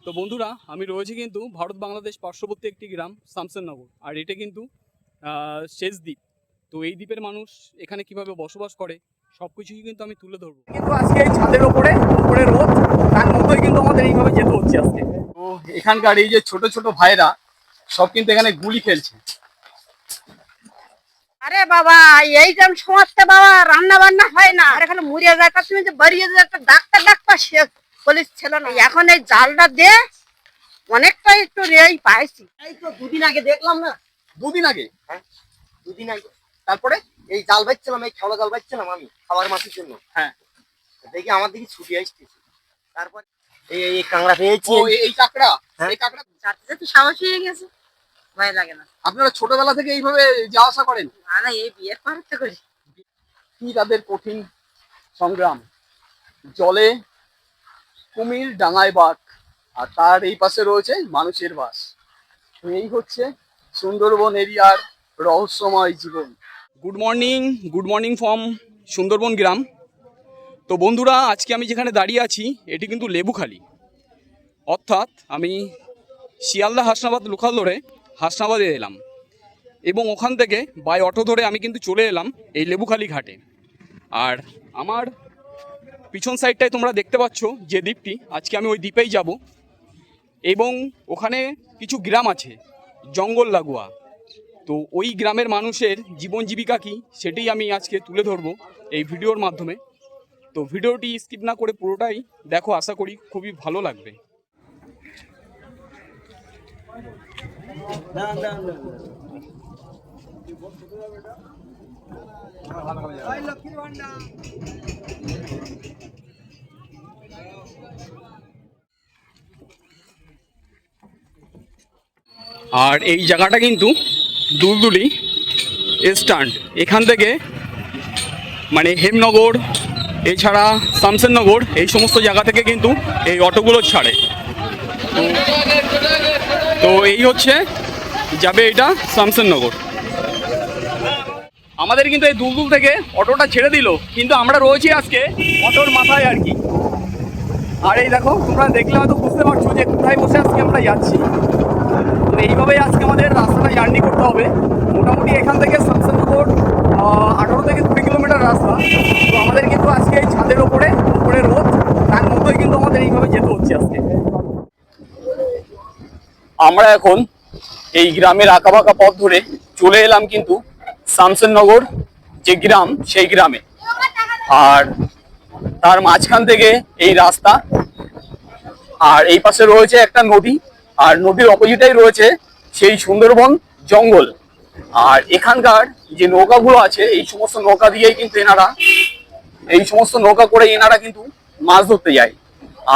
তো বন্ধুরা আমি রয়েছি কিন্তু ভারত বাংলাদেশ পার্শ্ববর্তী একটি গ্রাম শামসেরনগর আর এটা কিন্তু আহ, শেষ দ্বীপ। তো এই দ্বীপের মানুষ এখানে কীভাবে বসবাস করে সব কিছুই কিন্তু আমি তুলে ধরবো। কিন্তু আজকে এই ছাদের ওপরে উপরে রোদ তার মধ্যেই কিন্তু আমাদের এইভাবে যেতে হচ্ছে আজকে। তো এখানকার এই যে ছোট ছোট ভাইরা সব কিন্তু এখানে গুলি খেলছে। আরে বাবা এই যে সমাজতে বাবা রান্না বান্না হয় না। আর এখানে মরিয়া যায় তার তুমি যে বাড়িয়ে একটা ডাক্তার ডাক্তার সে পুলিশ ছিল না। এখন এই জালটা দিয়ে অনেকটা একটু রেই পাইছি। এই তো দুদিন আগে দেখলাম না। দুদিন আগে? হ্যাঁ। দুদিন আগে। তারপরে এই জাল বাইছিলাম এই খেলা জাল বাইছিলাম আমি খাবার মাছের জন্য। হ্যাঁ। দেখি আমার দিকে ছুটি আসতেছে। তারপর এই এই কাঁকড়া পেয়েছি। এই- কাঁকড়া? হ্যাঁ। এই কাঁকড়া? যাতে যাতে সাহস হয়ে গেছে। ভয় লাগে না। আপনারা ছোটবেলা থেকে এইভাবে যাওয়া আসা করেন? না না এই বিয়ের পর তো করি। কি তাদের কঠিন সংগ্রাম? জলে কুমির, ডাঙায় বাঘ, আর তার এই পাশে রয়েছে মানুষের বাস। এই হচ্ছে সুন্দরবন এরিয়ার রহস্যময় জীবন। Good morning good morning from Sundarban গ্রাম। তো বন্ধুরা, আজকে আমি যেখানে দাঁড়িয়ে আছি, এটি কিন্তু লেবুখালি। অর্থাৎ আমি শিয়ালদা হাসনাবাদ লোকাল ধরে হাসনাবাদে এলাম। এবং ওখান থেকে বাই অটো ধরে আমি কিন্তু চলে এলাম এই লেবুখালি ঘাটে। আর আমার পিছন সাইডটায় তোমরা দেখতে পাচ্ছ যে দ্বীপটি, আজকে আমি ওই দ্বীপেই যাব। এবং ওখানে কিছু গ্রাম আছে, জঙ্গল লাগোয়া। তো ওই গ্রামের মানুষের জীবন জীবিকা কী, সেটাই আমি আজকে তুলে ধরবো এই ভিডিওর মাধ্যমে। তো ভিডিওটি স্কিপ না করে পুরোটাই দেখো, আশা করি খুবই ভালো লাগবে। আর এই জায়গাটা কিন্তু দুলদুলি স্ট্যান্ড। এখান থেকে মানে হেমনগর, এছাড়া শামসেরনগর, এই সমস্ত জায়গা থেকে কিন্তু এই অটোগুলো ছাড়ে। তো এই হচ্ছে যাবে এটা শামসেরনগর। আমাদের কিন্তু এই দুলদুল থেকে অটোটা ছেড়ে দিল, কিন্তু আমরা রয়েছি আজকে অটোর মাথায় আর কি। আর এই দেখো, তোমরা দেখলে হয়তো বুঝতে পারছ যে কোথায় বসে আজকে আমরা যাচ্ছি। তো এইভাবেই আজকে আমাদের রাস্তাটা জার্নি করতে হবে। মোটামুটি এখান থেকে শামসেরনগর আঠারো থেকে কুড়ি কিলোমিটার রাস্তা। তো আমাদের কিন্তু আজকে এই ছাদের ওপরে উপরে রোদ। তার মধ্যেই কিন্তু আমাদের এইভাবে যেতে হচ্ছে আজকে। আমরা এখন এই গ্রামের আঁকাবাঁকা পথ ধরে চলে এলাম কিন্তু শামসেরনগর যে গ্রাম, সেই গ্রামে। আর তার মাঝখান থেকে এই রাস্তা, আর এই পাশে রয়েছে একটা নদী, আর নদীর অপোজিটেই রয়েছে সেই সুন্দরবন জঙ্গল। আর এখানকার যে নৌকাগুলো আছে, এই সমস্ত নৌকা দিয়েই কিন্তু এনারা, এই সমস্ত নৌকা করে এনারা কিন্তু মাছ ধরতে যায়।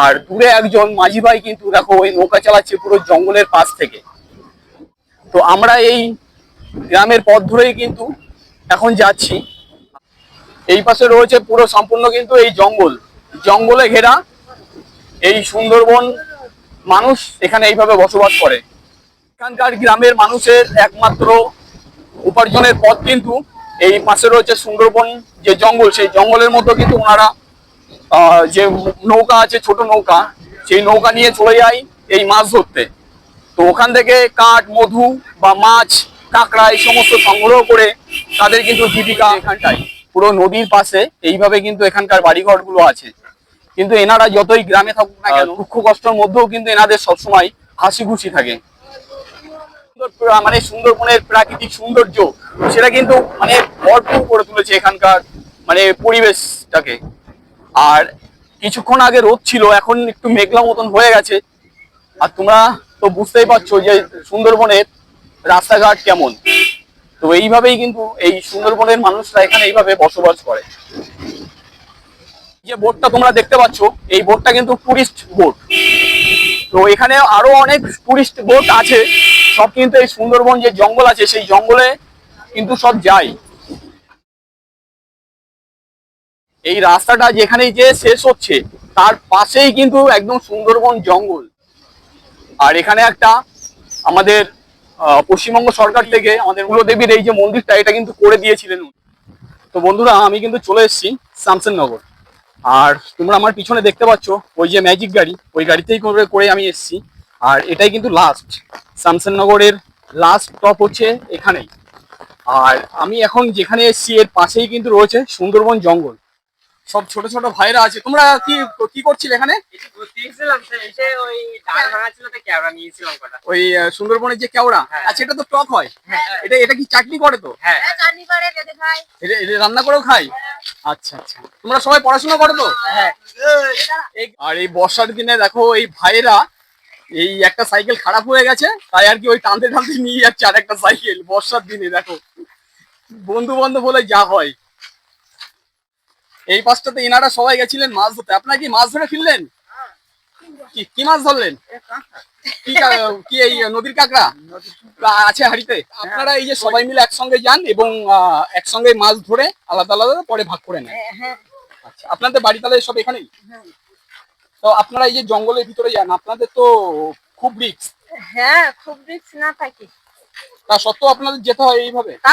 আর দূরে একজন মাঝি ভাই কিন্তু দেখো, ওই নৌকা চালাচ্ছে পুরো জঙ্গলের পাশ থেকে। তো আমরা এই গ্রামের পথ ধরেই কিন্তু এখন যাচ্ছি। এই পাশে রয়েছে পুরো সম্পূর্ণ কিন্তু এই জঙ্গল। জঙ্গলে ঘেরা এই সুন্দরবন মানুষ এখানে এইভাবে বসবাস করে। এখানকার গ্রামের মানুষের একমাত্র উপার্জনের পথ কিন্তু এই পাশে রয়েছে সুন্দরবন যে জঙ্গল, সেই জঙ্গলের মধ্যে কিন্তু ওনারা যে নৌকা আছে, ছোট নৌকা, সেই নৌকা নিয়ে চলে যায় এই মাছ ধরতে। তো ওখান থেকে কাঠ, মধু বা মাছ কাঁকড়া এই সমস্ত সংগ্রহ করে তাদের কিন্তু জীবিকা এখানটাই পুরো নদীর পাশে এইভাবে কিন্তু এখানকার বাড়িঘরগুলো আছে। কিন্তু এনারা যতই গ্রামে থাকুক না কেন দুঃখ কষ্টের মধ্যেও কিন্তু এনাদের সবসময় হাসি খুশি থাকে মানে সুন্দরবনের প্রাকৃতিক সৌন্দর্য সেটা কিন্তু মানে ভরপুর করে তুলেছে এখানকার মানে পরিবেশটাকে। আর কিছুক্ষণ আগে রোদ ছিল এখন একটু মেঘলা মতন হয়ে গেছে। আর তোমরা তো বুঝতেই পারছ যে সুন্দরবনের রাস্তাঘাট কেমন? তো এইভাবেই কিন্তু এই সুন্দরবনের মানুষরা এখানে এইভাবে বসবাস করে। যে বোটটা তোমরা দেখতে পাচ্ছ, এই বোটটা কিন্তু টুরিস্ট বোট। তো এখানে আরও অনেক টুরিস্ট বোট আছে, সব কিন্তু এই সুন্দরবন যে জঙ্গল আছে, সেই জঙ্গলে কিন্তু সব যায়। এই রাস্তাটা যেখানেই যে শেষ হচ্ছে, তার পাশেই কিন্তু একদম সুন্দরবন জঙ্গল। আর এখানে একটা আমাদের পশ্চিমবঙ্গ সরকার থেকে আমাদের কুলদেবীর এই যে মন্দিরটা, এটা কিন্তু করে দিয়েছিলেন। তো বন্ধুরা, আমি কিন্তু চলে এসেছি শামসেরনগর আর তোমরা আমার পিছনে দেখতে পাচ্ছ ওই যে ম্যাজিক গাড়ি, ওই গাড়িতেই করে করে আমি এসেছি। আর এটাই কিন্তু লাস্ট শামসেনগরের লাস্ট স্টপ হচ্ছে এখানেই। আর আমি এখন যেখানে এসেছি, এর পাশেই কিন্তু রয়েছে সুন্দরবন জঙ্গল। সব ছোট ছোট ভাইরা আছে। তোমরা কি কি করছিলে এখানে? ওই সুন্দরবনের যে কেওড়া আচ্ছা এটা তো টক হয়। এটা এটা কি চাটনি করে তো? এটা রান্না করেও খাই? আচ্ছা আচ্ছা। তোমরা সবাই পড়াশোনা করো তো? আর এই বর্ষার দিনে দেখো এই ভাইয়েরা এই একটা সাইকেল খারাপ হয়ে গেছে তাই আর কি ওই টানতে টানতে নিয়ে যাচ্ছে আর একটা সাইকেল বর্ষার দিনে দেখো। বন্ধু বান্ধব বলে যা হয়। এই পাশটাতে এনারা সবাই গেছিলেন মাছ ধরতে। আপনারা কি মাছ ধরে ফিরলেন? কি কি মাছ ধরলেন? কি কি এই নদীর কাঁকড়া? আছে হাড়িতে। আপনারা এই যে সবাই মিলে একসঙ্গে যান এবং একসঙ্গে মাছ ধরে আলাদা আলাদা পরে ভাগ করে নেন। আচ্ছা আপনাদের বাড়ি তাহলে সব এখানেই? তো আপনারা এই যে জঙ্গলের ভিতরে যান আপনাদের তো খুব রিক্স হ্যাঁ খুব রিক্স না থাকি। তা সত্ত্বেও আপনাদের যেতে হয় এইভাবে? তা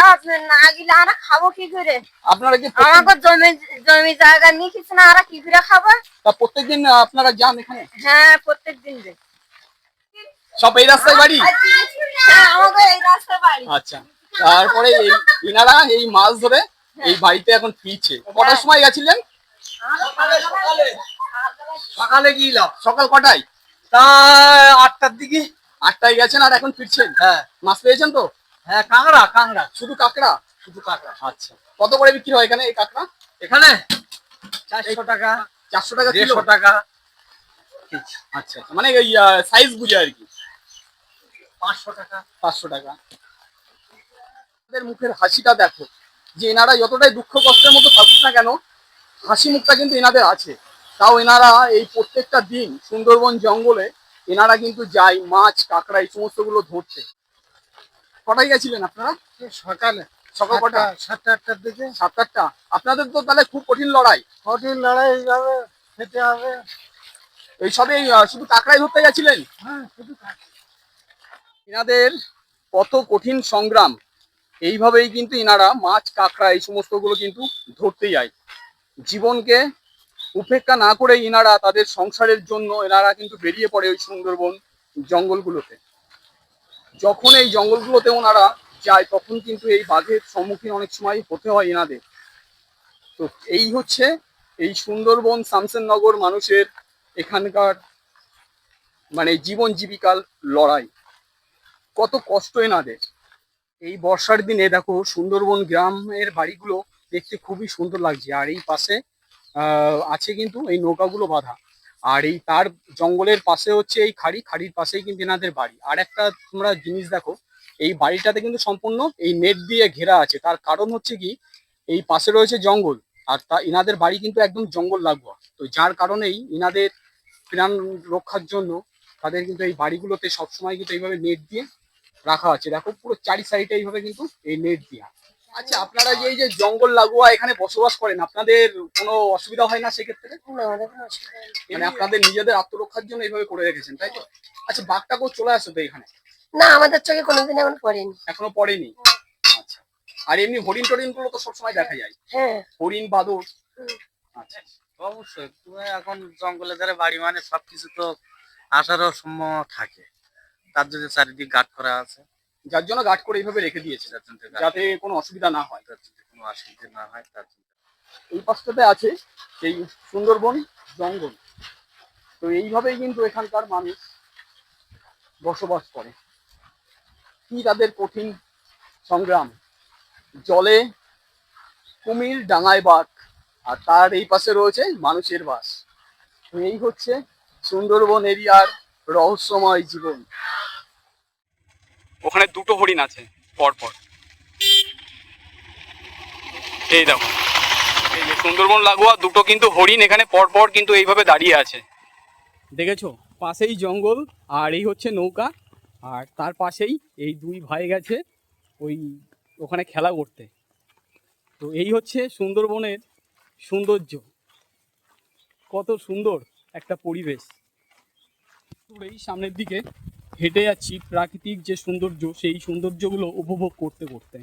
না গেলে আমরা খাব কি করে? আপনারা কি আমাকে জমি জমি জায়গা নিয়ে কিছু না আমরা কি করে খাব? তা প্রত্যেকদিন আপনারা যান এখানে? হ্যাঁ প্রত্যেক দিন সব এই রাস্তায় বাড়ি? হ্যাঁ আমাকে এই রাস্তা বাড়ি। আচ্ছা তারপরে এই ইনারা এই মাছ ধরে এই বাড়িতে এখন ফিরছে। কটার সময় গেছিলেন? সকালে গিয়েলাম। সকাল কটায়? তা আটটার দিকে আটটায় গেছেন আর এখন ফিরছেন? হ্যাঁ। মাছ পেয়েছেন তো? হ্যাঁ কাঁকড়া কাঁকড়া। শুধু কাঁকড়া? শুধু কাঁকড়া। আচ্ছা। কত করে বিক্রি হয় এখানে এই কাঁকড়া? এখানে? চারশো টাকা। চারশো টাকা দেড়শো টাকা। আচ্ছা আচ্ছা। মানে ওই সাইজ বুঝে আর কি। পাঁচশো টাকা। পাঁচশো টাকা। তাদের মুখের হাসিটা দেখো। যে এনারা যতটাই দুঃখ কষ্টের মতো থাকুক না কেন হাসি মুখটা কিন্তু এনাদের আছে। তাও এনারা এই প্রত্যেকটা দিন সুন্দরবন জঙ্গলে এনারা কিন্তু যায় মাছ কাঁকড়া এই সমস্তগুলো ধরতে কটায় গেছিলেন আপনারা? সকালে। সকাল কটা? সাতটা আটটার দিকে। সাত আটটা আপনাদের তো তাহলে খুব কঠিন লড়াই। কঠিন লড়াই খেতে হবে। এইসবে শুধু কাঁকড়াই ধরতে গেছিলেন? হ্যাঁ শুধু এনাদের কত কঠিন সংগ্রাম। এইভাবেই কিন্তু ইনারা মাছ কাঁকড়া এই সমস্তগুলো কিন্তু ধরতে যায়। জীবনকে উপেক্ষা না করে ইনারা তাদের সংসারের জন্য এনারা কিন্তু বেরিয়ে পড়ে ওই সুন্দরবন জঙ্গলগুলোতে। যখন এই জঙ্গলগুলোতে ওনারা যায়, তখন কিন্তু এই বাঘের সম্মুখীন অনেক সময় হতে হয় এনাদের তো এই হচ্ছে এই সুন্দরবন শামসেরনগর মানুষের এখানকার মানে জীবন জীবিকার লড়াই। কত কষ্ট এনাদের। এই বর্ষার দিনে দেখো সুন্দরবন গ্রামের বাড়িগুলো দেখতে খুবই সুন্দর লাগছে। আর এই পাশে আছে কিন্তু এই নৌকাগুলো বাঁধা। আর এই তার জঙ্গলের পাশে হচ্ছে এই খাড়ি, খাড়ির পাশেই কিন্তু এনাদের বাড়ি। আর একটা তোমরা জিনিস দেখো, এই বাড়িটাতে কিন্তু সম্পূর্ণ এই নেট দিয়ে ঘেরা আছে। তার কারণ হচ্ছে কি, এই পাশে রয়েছে জঙ্গল, আর তা ইনাদের বাড়ি কিন্তু একদম জঙ্গল লাগোয়া। তো যার কারণেই ইনাদের প্রাণ রক্ষার জন্য তাদের কিন্তু এই বাড়িগুলোতে সবসময় কিন্তু এইভাবে নেট দিয়ে রাখা আছে। দেখো পুরো চারি সাইডে এইভাবে কিন্তু এই নেট দিয়া। আচ্ছা আপনারা যে এই যে জঙ্গল লাগোয়া এখানে বসবাস করেন আপনাদের কোনো অসুবিধা হয় না সেক্ষেত্রে? মানে আপনাদের নিজেদের আত্মরক্ষার জন্য এইভাবে করে রেখেছেন তাই তো? আচ্ছা বাঘটাকেও চলে আসে তো এখানে? না আমাদের চোখে কোনোদিন এমন পড়েনি। এখনও পড়েনি? আচ্ছা আর এমনি হরিণ টরিণগুলো তো সবসময় দেখা যায়। হ্যাঁ। হরিণ বাদর আচ্ছা। অবশ্যই তুমি এখন জঙ্গলে ধারে বাড়ি মানে সবকিছু তো আসারও সম্ভাবনা থাকে। তার যদি চারিদিক গার্ড করা আছে। যার জন্য গার্ড করে এইভাবে রেখে দিয়েছে যাতে কোনো অসুবিধা না হয়। কোনো অসুবিধা না হয় তার জন্য। এই পাশটাতে আছে এই সুন্দরবন জঙ্গল। তো এইভাবেই কিন্তু এখানকার মানুষ বসবাস করে। কি তাদের কঠিন সংগ্রাম? জলে কুমির ডাঙায় বাঘ আর তার এই পাশে রয়েছে মানুষের বাস। তো এই হচ্ছে সুন্দরবন এরিয়ার রহস্যময় জীবন। ওখানে দুটো হরিণ আছে, পরপর। এই দেখো, এই যে সুন্দরবন লাগোয়া, দুটো কিন্তু হরিণ এখানে পরপর কিন্তু এইভাবে দাঁড়িয়ে আছে। দেখেছ? পাশেই জঙ্গল, আর এই হচ্ছে নৌকা, আর তার পাশেই এই দুই ভাই গেছে ওই ওখানে খেলা করতে। তো এই হচ্ছে সুন্দরবনের সৌন্দর্য। কত সুন্দর একটা পরিবেশ। এই সামনের দিকে হেঁটে যাচ্ছি প্রাকৃতিক যে সৌন্দর্য সেই সৌন্দর্যগুলো উপভোগ করতে করতে।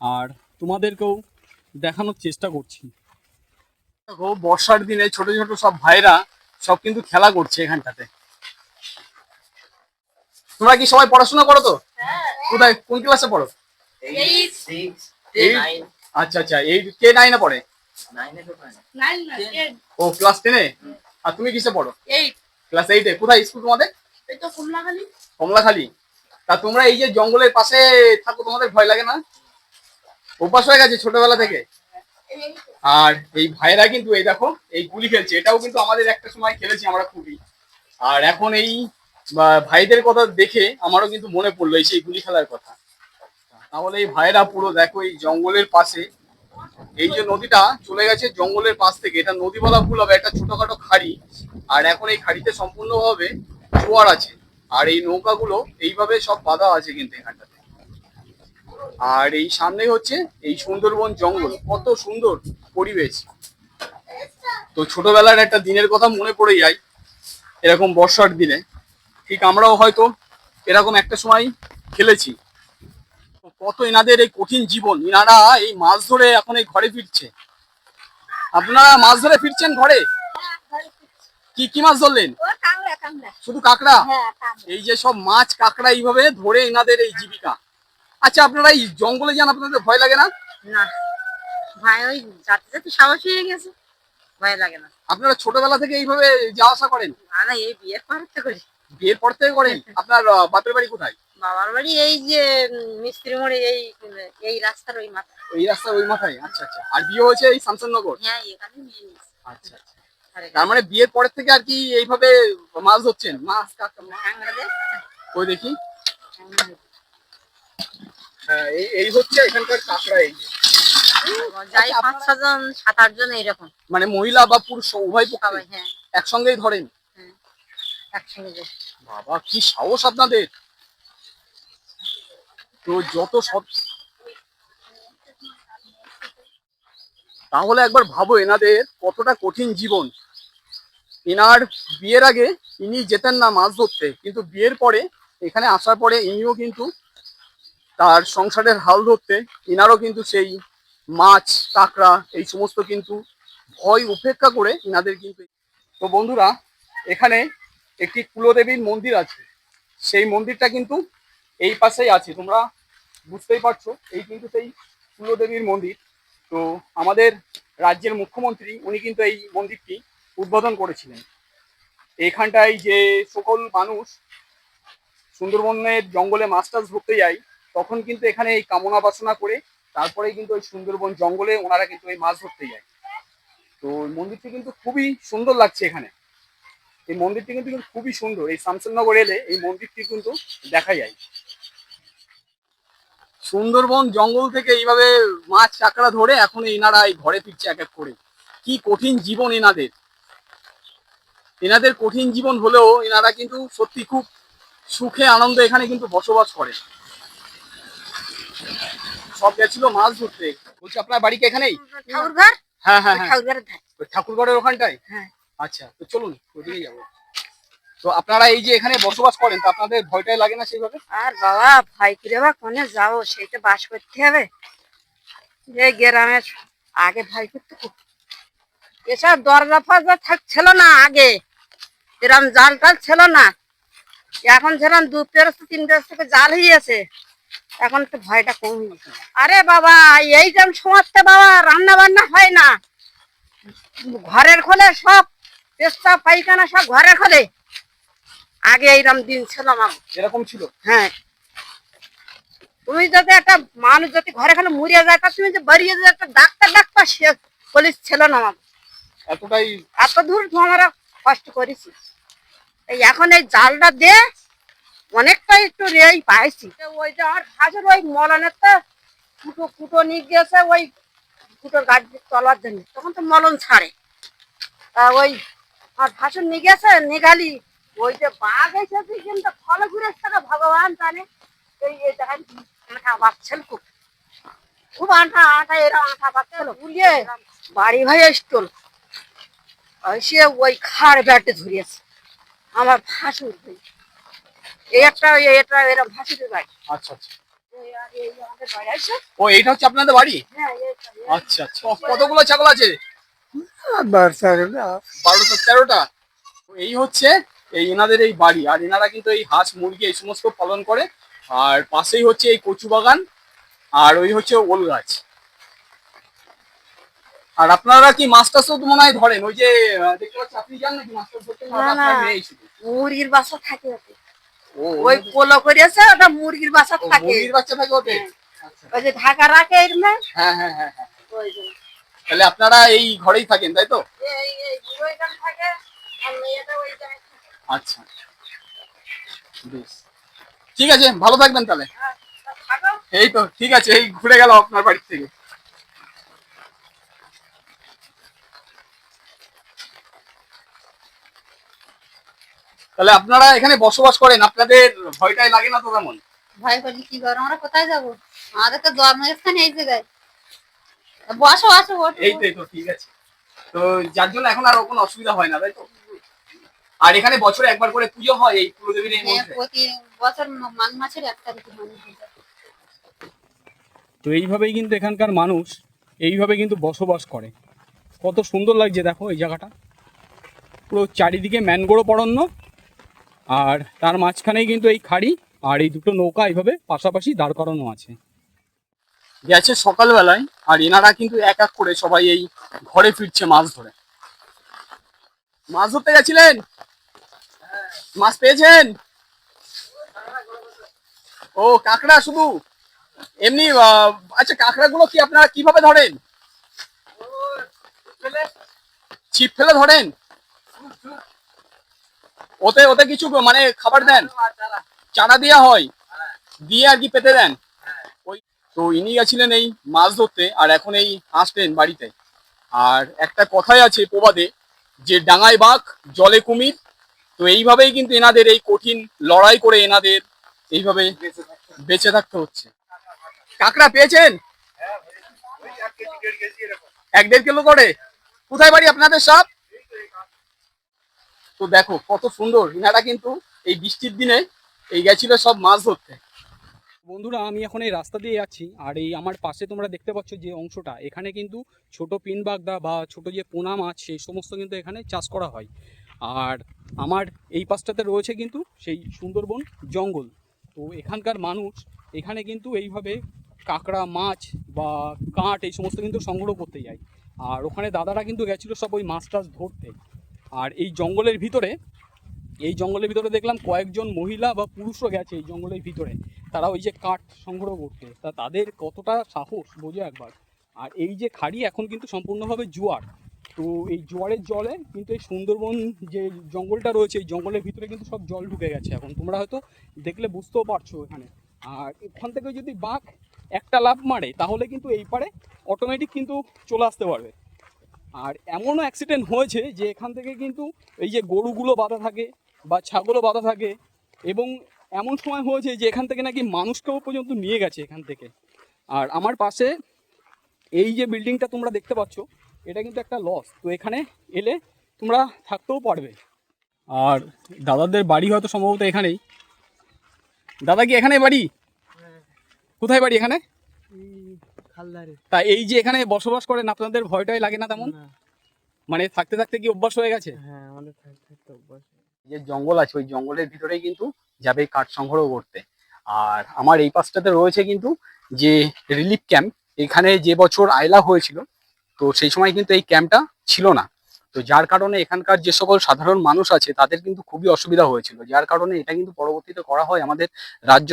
আর তোমাদেরকেও দেখানোর চেষ্টা করছি। দেখো বর্ষার দিনে ছোট ছোট সব ভাইরা সব কিন্তু খেলা করছে এখানটাতে। তোমরা কি সবাই পড়াশোনা করো তো? কোথায় কোন ক্লাসে পড়ো? আচ্ছা আচ্ছা এই কে নাইনে পড়ে? ও ক্লাস টেনে আর তুমি কিসে পড়ো? ক্লাস এইটে কোথায় স্কুল তোমাদের? তা তোমরা এই যে জঙ্গলের পাশে থাকো, তোমাদের ভয় লাগে না? অভ্যাস হয়ে গেছে ছোটবেলা থেকে। আর এই ভাইরা কিন্তু এই দেখো, এই গুলি খেলছে। এটাও কিন্তু আমাদের একটা সময় খেলেছি আমরা খুবই। আর এখন এই ভাইদের কথা দেখে আমারও কিন্তু মনে পড়ল এই সেই গুলি খেলার কথা। তাহলে এই ভাইরা পুরো দেখো এই জঙ্গলের পাশে। এই যে নদীটা চলে গেছে জঙ্গলের পাশ থেকে। এটা নদী বলা ভুল হবে, একটা ছোটখাটো খাড়ি। আর এখন এই খাড়িতে সম্পূর্ণভাবে জোয়ার আছে। আর এই নৌকাগুলো এইভাবে সব বাঁধা আছে কিন্তু এখানটাতে। আর এই সামনেই হচ্ছে এই সুন্দরবন জঙ্গল। কত সুন্দর পরিবেশ। তো ছোটবেলার একটা দিনের কথা মনে পড়ে যায়, এরকম বর্ষার দিনে। ঠিক আমরাও হয়তো এরকম একটা সময় খেলেছি। কত এনাদের এই কঠিন জীবন। এনারা এই মাছ ধরে এখন এই ঘরে ফিরছে। আপনারা মাছ ধরে ফিরছেন ঘরে? কি কি মাছ ধরলেন? শুধু কাঁকড়া? এই যে সব মাছ কাঁকড়া এইভাবে ধরে এনাদের এই জীবিকা। আচ্ছা আপনারা এই জঙ্গলে যান আপনাদের ভয় লাগে না? না। ভাই ওই যাতে যাতে সাহস হয়ে গেছে ভয় লাগে না। আপনারা ছোটবেলা থেকে এইভাবে যাওয়া আসা করেন? না না এই বিয়ের পর তো করি। বিয়ের পর থেকে করেন? আপনার বাপের বাড়ি কোথায়? বাবার বাড়ি এই যে মিস্ত্রি মোড়ে এই এই রাস্তার ওই মাথা এই রাস্তার ওই মাথায়? আচ্ছা আচ্ছা। আর বিয়ে হয়েছে এই শামসাননগর? হ্যাঁ এখানে নিয়ে আচ্ছা আচ্ছা। তার মানে বিয়ের পরের থেকে আর কি এইভাবে মাছ ধরছেন মাছ ওই দেখি। হ্যাঁ এই এই হচ্ছে এখানকার কাঁকড়া এই যে। যাই পাঁচ ছজন সাত আট জন এইরকম। মানে মহিলা বা পুরুষ উভয় পক্ষে? হ্যাঁ। একসঙ্গেই ধরেন? একসঙ্গে বাবা কি সাহস আপনাদের? তো যত সৎ তাহলে একবার ভাবো এনাদের কতটা কঠিন জীবন। এনার বিয়ের আগে ইনি যেতেন না মাছ ধরতে, কিন্তু বিয়ের পরে, এখানে আসার পরে ইনিও কিন্তু তার সংসারের হাল ধরতে ইনারও কিন্তু সেই মাছ, কাঁকড়া, এই সমস্ত কিন্তু ভয় উপেক্ষা করে ইনাদের কিন্তু তো বন্ধুরা, এখানে একটি কুলদেবীর মন্দির আছে। সেই মন্দিরটা কিন্তু এই পাশেই আছে, তোমরা বুঝতেই পারছ, এই কিন্তু সেই কুলদেবীর মন্দির। তো আমাদের রাজ্যের মুখ্যমন্ত্রী, উনি কিন্তু এই মন্দিরটি উদ্বোধন করেছিলেন। এইখানটায় যে সকল মানুষ সুন্দরবনের জঙ্গলে মাছ টাছ ধরতে যায়, তখন কিন্তু এখানে এই কামনা বাসনা করে তারপরেই কিন্তু ওই সুন্দরবন জঙ্গলে ওনারা কিন্তু এই মাছ ধরতে যায়। তো মন্দিরটি কিন্তু খুবই সুন্দর লাগছে এখানে। এই মন্দিরটি কিন্তু খুবই সুন্দর। এই শামসুরনগর এলে এই মন্দিরটি কিন্তু দেখা যায়। সুন্দরবন জঙ্গল থেকে এইভাবে মাছ কাঁকড়া ধরে এখন এনারা এই ঘরে ফিরছে এক এক করে। কি কঠিন জীবন এনাদের। এনাদের কঠিন জীবন হলেও এনারা কিন্তু সত্যি খুব সুখে আনন্দে এখানে কিন্তু বসবাস করে সব গেছিল মাছ ধরতে। বলছি আপনার বাড়ি কি এখানেই? হ্যাঁ হ্যাঁ হ্যাঁ। ঠাকুরগড়ের ওখানটায়? হ্যাঁ। আচ্ছা তো চলুন ওদিকেই যাব। তো আপনারা এই যে এখানে বসবাস করেন তা আপনাদের ভয়টাই লাগে না সেইভাবে? আর বাবা ভয় করে বা কোনে যাব? সেইটা বাস করতে হবে। যে গ্রামে আগে ভয় করতে। এসব দরজা ফরজা থাকছিল না আগে। এরম জাল টাল ছিল না। এখন যেরকম দু পেরস তিন থেকে জাল হয়েছে এখন তো ভয়টা কম হয়েছে আরে বাবা এই যেমন সমাজতে বাবা রান্না বান্না হয় না। ঘরের খোলে সব পেস্তা পায়খানা সব ঘরের খোলে। আগে এইরকম দিন ছিল আমার। এরকম ছিল? হ্যাঁ। তুমি যদি একটা মানুষ যদি ঘরে খালি মরিয়া যায় তা তুমি যে বাড়িয়ে যদি একটা ডাক্তার ডাক্তার সে পুলিশ ছিল না আমার। এতটাই এত দূর তো আমরা কষ্ট করেছি। এখন এই জালটা দিয়ে অনেকটা একটু রেই পাইছি। ওই যে আমার হাজর ওই মলনের তো কুটো কুটো নিয়ে গেছে ওই কুটোর গাছ তলার জন্য। তখন তো মলন ছাড়ে। ওই আমার ভাসুর নিয়ে গেছে নিগালি ওই যে বাঘ এসেছে কিন্তু ফলে ঘুরে না ভগবান জানে। এই দেখেন, আঠা বাচ্ছেন খুব খুব আঠা আঠা, এরা আঠা বাচ্ছিল বুলিয়ে বাড়ি ভাই স্টোল সে ওই খাড় ব্যাটে ধরিয়েছে আমার ভাসুর এই একটা এই একটা এরা ভাসুরের বাড়ি। আচ্ছা আচ্ছা। এই আর এই আমাদের বাড়ি আছে ও এইটা হচ্ছে আপনাদের বাড়ি? হ্যাঁ আচ্ছা আচ্ছা। কতগুলো ছাগল আছে? বারোটা তেরোটা? এই হচ্ছে এই এনাদের এই বাড়ি। আর এনারা কিন্তু এই হাঁস মুরগি এই সমস্ত পালন করে। আর পাশেই হচ্ছে এই কচু বাগান আর ওই হচ্ছে ওল গাছ। আর আপনারা কি মাছ টাছ তো মনে হয় ধরেন ওই যে দেখতে পাচ্ছি আপনি যান নাকি মাছ টাছ ধরতে না, না। আপনার মেয়েই শুধু মুরগির বাসা থাকে ওতে। ওই পোলো করেছে ওটা মুরগির বাসা থাকে। মুরগির বাচ্চা থাকে ওতে? আচ্ছা ওই যে ঢাকা রাখে এর মেয়ে, হ্যাঁ হ্যাঁ হ্যাঁ হ্যাঁ। তাহলে আপনারা এই ঘরেই থাকেন তাই তো? থাকে। আচ্ছা বেশ। ঠিক আছে ভালো থাকবেন তাহলে। হ্যাঁ, এই তো ঠিক আছে এই ঘুরে গেল আপনার বাড়ি থেকে। তাহলে আপনারা এখানে বসবাস করেন আপনাদের ভয়টাই লাগে না তো তেমন? ভয় করলে কি করো আমরা কোথায় যাব? আমাদের তো জন্মস্থান এই জায়গায়। বসো বসো ওঠো। এই তো এই তো ঠিক আছে। তো যার জন্য এখন আর কোনো অসুবিধা হয় না তাই তো? আর এখানে বছরে একবার করে পুজো হয় এই কুলদেবীর এই হ্যাঁ, মন্দিরে? প্রতি বছর মাঘ মাসের এক তারিখে তো এইভাবেই কিন্তু এখানকার মানুষ এইভাবে কিন্তু বসবাস করে। কত সুন্দর লাগছে দেখো এই জায়গাটা। পুরো চারিদিকে ম্যানগোড়ো পড়ন্য আর তার মাঝখানেই কিন্তু এই খাড়ি আর এই দুটো নৌকা এইভাবে পাশাপাশি দাঁড় করানো আছে। গেছে সকালবেলায় আর এনারা কিন্তু এক এক করে সবাই এই ঘরে ফিরছে মাছ ধরে। মাছ ধরতে গেছিলেন? মাছ পেয়েছেন? ও কাঁকড়া শুধু? এমনি আচ্ছা কাঁকড়াগুলো কি আপনারা কীভাবে ধরেন? ছিপ ফেলে ধরেন? ওতে ওতে কিছু মানে খাবার দেন? চারা দেওয়া হয়, দিয়ে আর কি পেতে দেন? ওই তো ইনি গেছিলেন এই মাছ ধরতে আর এখন এই আসলেন বাড়িতে। আর একটা কথাই আছে প্রবাদে যে ডাঙায় বাঘ, জলে কুমির, তো এইভাবেই কিন্তু এনাদের এই কঠিন লড়াই করে এনাদের এইভাবে বেঁচে থাকতে হচ্ছে। কাঁকড়া পেয়েছেন? এক দেড় কিলো করে। কোথায় বাড়ি আপনাদের সব? তো দেখো, কত সুন্দর। ইনারা কিন্তু এই বৃষ্টির দিনে এই গেছিল সব মাছ ধরতে। বন্ধুরা, আমি এখন এই রাস্তা দিয়ে যাচ্ছি, আর এই আমার পাশে তোমরা দেখতে পাচ্ছ যে অংশটা। এখানে কিন্তু ছোট পিন বাগদা বা ছোট যে পোনা মাছ, সেই সমস্ত কিন্তু এখানে চাষ করা হয়। আর আমার এই পাশটাতে রয়েছে কিন্তু সেই সুন্দরবন জঙ্গল। তো এখানকার মানুষ এখানে কিন্তু এইভাবে কাঁকড়া মাছ বা কাঠ এই সমস্ত কিন্তু সংগ্রহ করতে যায়। আর ওখানে দাদারা কিন্তু গেছিল সব ওই মাছ টাছ ধরতে। আর এই জঙ্গলের ভিতরে, এই জঙ্গলের ভিতরে দেখলাম কয়েকজন মহিলা বা পুরুষও গেছে এই জঙ্গলের ভিতরে। তারা ওই যে কাঠ সংগ্রহ করতে। তা তাদের কতটা সাহস, বোঝো একবার। আর এই যে খাড়ি এখন কিন্তু সম্পূর্ণভাবে জোয়ার। তো এই জোয়ারের জলে কিন্তু এই সুন্দরবন যে জঙ্গলটা রয়েছে, এই জঙ্গলের ভিতরে কিন্তু সব জল ঢুকে গেছে এখন। তোমরা হয়তো দেখলে বুঝতেও পারছ এখানে। আর এখান থেকে যদি বাঘ একটা লাভ মারে, তাহলে কিন্তু এই পারে অটোমেটিক কিন্তু চলে আসতে পারবে। আর এমনও অ্যাক্সিডেন্ট হয়েছে যে এখান থেকে কিন্তু এই যে গরুগুলো বাঁধা থাকে বা ছাগলও বাঁধা থাকে এবং এমন সময় হয়েছে যে এখান থেকে নাকি মানুষকেও পর্যন্ত নিয়ে গেছে এখান থেকে। আর আমার পাশে এই যে বিল্ডিংটা তোমরা দেখতে পাচ্ছ, এটা কিন্তু একটা লস তো এখানে এলে তোমরা থাকতেও পারবে। আর দাদাদের বাড়ি হয়তো সম্ভবত এখানেই। দাদা কি এখানে বাড়ি? কোথায় বাড়ি এখানে? তা এই যে এখানে বসবাস করেন আপনাদের ভয়টাই লাগে না তেমন? মানে থাকতে থাকতে কি অভ্যাস হয়ে গেছে? হ্যাঁ আমাদের থাকতে অভ্যাস যে জঙ্গল আছে ওই জঙ্গলের ভিতরেই কিন্তু যাবে কাঠ সংগ্রহ করতে। আর আমার এই পাশটাতে রয়েছে কিন্তু যে রিলিফ ক্যাম্প। এখানে যে বছর আয়লা হয়েছিল তো সেই সময় কিন্তু এই ক্যাম্পটা ছিল না। তো যার কারণে এখানকার যে সকল সাধারণ মানুষ আছে, তাদের কিন্তু খুবই অসুবিধা হয়েছিল। যার কারণে এটা কিন্তু পরবর্তীতে করা হয় আমাদের রাজ্য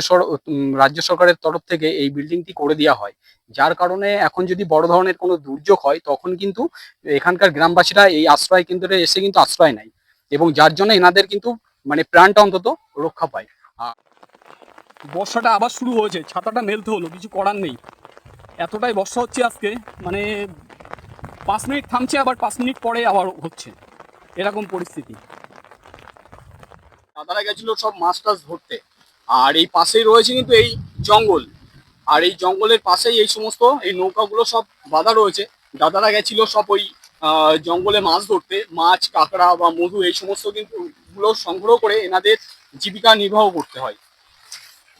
রাজ্য সরকারের তরফ থেকে এই বিল্ডিংটি করে দেওয়া হয়। যার কারণে এখন যদি বড় ধরনের কোনো দুর্যোগ হয়, তখন কিন্তু এখানকার গ্রামবাসীরা এই আশ্রয় কেন্দ্রে এসে কিন্তু আশ্রয় নেয় এবং যার জন্য এনাদের কিন্তু মানে প্রাণটা অন্তত রক্ষা পায়। আর বর্ষাটা আবার শুরু হয়েছে, ছাতাটা মেলতে হলো, কিছু করার নেই। এতটাই বর্ষা হচ্ছে আজকে মানে পাঁচ মিনিট থামছে আবার পাঁচ মিনিট পরে আবার হচ্ছে। এরকম পরিস্থিতি। দাদারা গেছিল সব মাছ টাছ ধরতে আর এই পাশেই রয়েছে কিন্তু এই জঙ্গল। আর এই জঙ্গলের পাশেই এই সমস্ত এই নৌকাগুলো সব বাঁধা রয়েছে। দাদারা গেছিল সব ওই জঙ্গলে মাছ ধরতে। মাছ, কাঁকড়া বা মধু এই সমস্ত কিন্তু গুলো সংগ্রহ করে এনাদের জীবিকা নির্বাহ করতে হয়।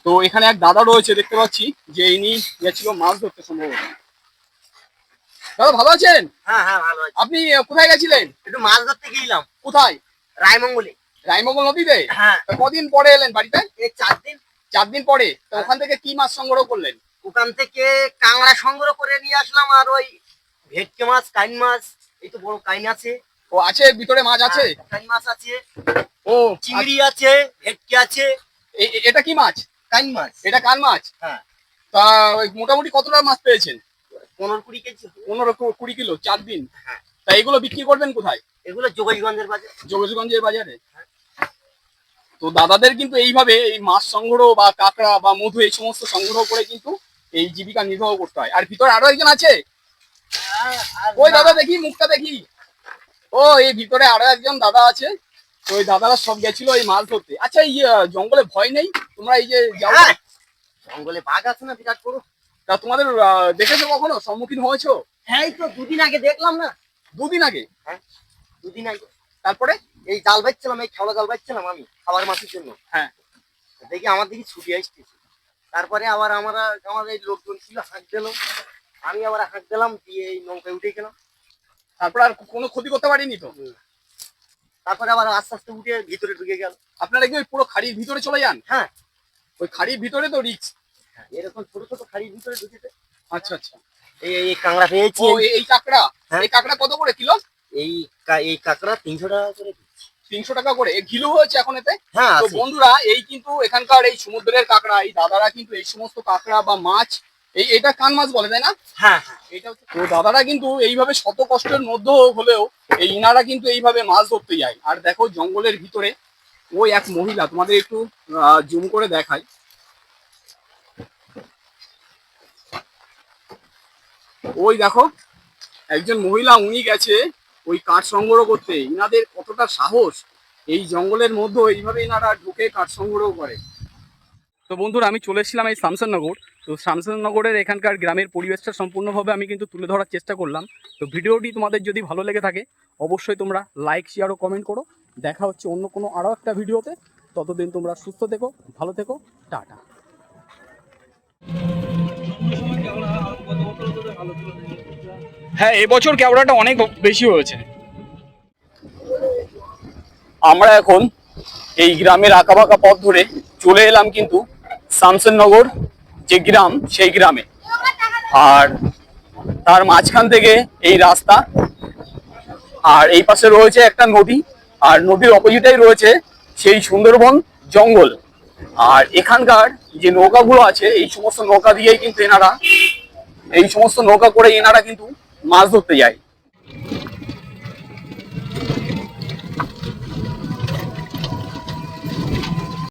তো এখানে এক দাদা রয়েছে দেখতে পাচ্ছি, যে ইনি গেছিল মাছ ধরতে সম্ভবত। দাদা ভালো আছেন? হ্যাঁ হ্যাঁ ভালো আছে। আপনি কোথায় গেছিলেন? একটু মাছ ধরতে গেলাম কোথায়? রায়মঙ্গলে। রায়মঙ্গল নদীতে? হ্যাঁ। কদিন পরে এলেন বাড়িতে? এই চার দিন। চার দিন পরে? তো ওখান থেকে কি মাছ সংগ্রহ করলেন? ওখান থেকে কাংড়া সংগ্রহ করে নিয়ে আসলাম আর ওই ভেটকে মাছ কাইন মাছ এই তো বড় কাইন আছে। ও আছে? ভিতরে মাছ আছে? হ্যাঁ, কাইন মাছ আছে। ও চিংড়ি আছে ভেটকি আছে। এটা কি মাছ? কাইন মাছ। এটা কান মাছ? হ্যাঁ। তা ওই মোটামুটি কতটা মাছ পেয়েছেন? পনেরো কুড়ি কেজি পনেরো কুড়ি কিলো চার দিন? হ্যাঁ। তা এগুলো বিক্রি করবেন কোথায়? এগুলো যোগাইগঞ্জের বাজার। যোগেশগঞ্জের বাজারে? তো দাদাদের কিন্তু এইভাবে এই মাছ সংগ্রহ বা কাঁকড়া বা মধু এই সমস্ত সংগ্রহ করে কিন্তু এই জীবিকা নির্বাহ করতে হয়। আর ভিতরে আরও একজন আছে? ওই দাদা দেখি মুখটা দেখি। ও এই ভিতরে আরও একজন দাদা আছে। তো ওই দাদারা সব গেছিল এই মাছ ধরতে। আচ্ছা এই জঙ্গলে ভয় নেই? তোমরা এই যে যাও। হ্যাঁ। জঙ্গলে বাঘ আছে না বিরাট বড়। তা তোমাদের দেখেছ কখনো? সম্মুখীন হয়েছো? হ্যাঁ তো দুদিন আগে দেখলাম না। দুদিন আগে? হ্যাঁ দুদিন আগে। তারপরে? এই জাল বাইছিলাম এই খেলা জাল বাইছিলাম আমি খাবার মাছের জন্য। হ্যাঁ। দেখি আমার দিকে ছুটি আসতেছে তারপরে আবার আমরা আমার এই লোকজন ছিল হাঁক দিল। আমি আবার হাঁক দিলাম দিয়ে এই নৌকায় উঠে গেলাম। তারপরে আর কোনো ক্ষতি করতে পারিনি তো? তারপরে আবার আস্তে আস্তে উঠে ভিতরে ঢুকে গেল। আপনারা কি ওই পুরো খাড়ির ভিতরে চলে যান? হ্যাঁ। ওই খাড়ির ভিতরে তো রিক্স এরকম ছোট ছোট খাড়ির ভিতরে ঢুকেছে। আচ্ছা আচ্ছা। এই এই কাঁকড়া পেয়েছি ও এই- কাঁকড়া? হ্যাঁ। এই কাঁকড়া কত করে কিলো? এই এই কাঁকড়া তিনশো টাকা করে তিনশো টাকা করে। কিলো হয়েছে এখন এতে? হ্যাঁ তো বন্ধুরা এই কিন্তু এখানকার এই সমুদ্রের কাঁকড়া এই দাদারা কিন্তু এই সমস্ত কাঁকড়া বা মাছ এই এটা কান মাছ বলে তাই না? হ্যাঁ হ্যাঁ। এটা হচ্ছে- তো দাদারা কিন্তু এইভাবে শত কষ্টের মধ্যে হলেও এই ইনারা কিন্তু এইভাবে মাছ ধরতে যায়। আর দেখো জঙ্গলের ভিতরে ওই এক মহিলা তোমাদের একটু জুম করে দেখাই। ওই দেখো, একজন মহিলা উনি গেছে ওই কাঠ সংগ্রহ করতে। ইনাদের কতটা সাহস? এই জঙ্গলের মধ্যে এইভাবে ইনারা ঢুকে কাঠ সংগ্রহ করে। তো বন্ধুরা, আমি চলে এসেছিলাম এই শামসাননগর। তো শামসাননগরের এখানকার গ্রামের পরিবেশটা সম্পূর্ণভাবে আমি কিন্তু তুলে ধরার চেষ্টা করলাম। তো ভিডিওটি তোমাদের যদি ভালো লেগে থাকে, অবশ্যই তোমরা লাইক শেয়ার ও কমেন্ট করো। দেখা হচ্ছে অন্য কোনো আরও একটা ভিডিওতে। ততদিন তোমরা সুস্থ থেকো, ভালো থেকো, টাটা। হ্যাঁ এবছর কেওড়াটা অনেক বেশি হয়েছে। আমরা এখন এই গ্রামের আঁকাবাঁকা পথ ধরে চলে এলাম কিন্তু শামসেরনগর যে গ্রাম, সেই গ্রামে। আর তার মাঝখান থেকে এই রাস্তা, আর এই পাশে রয়েছে একটা নদী, আর নদীর অপোজিটেই রয়েছে সেই সুন্দরবন জঙ্গল। আর এখানকার যে নৌকাগুলো আছে, এই সমস্ত নৌকা দিয়েই কিন্তু এনারা এই সমস্ত নৌকা করে এনারা কিন্তু মাছ ধরতে যায়।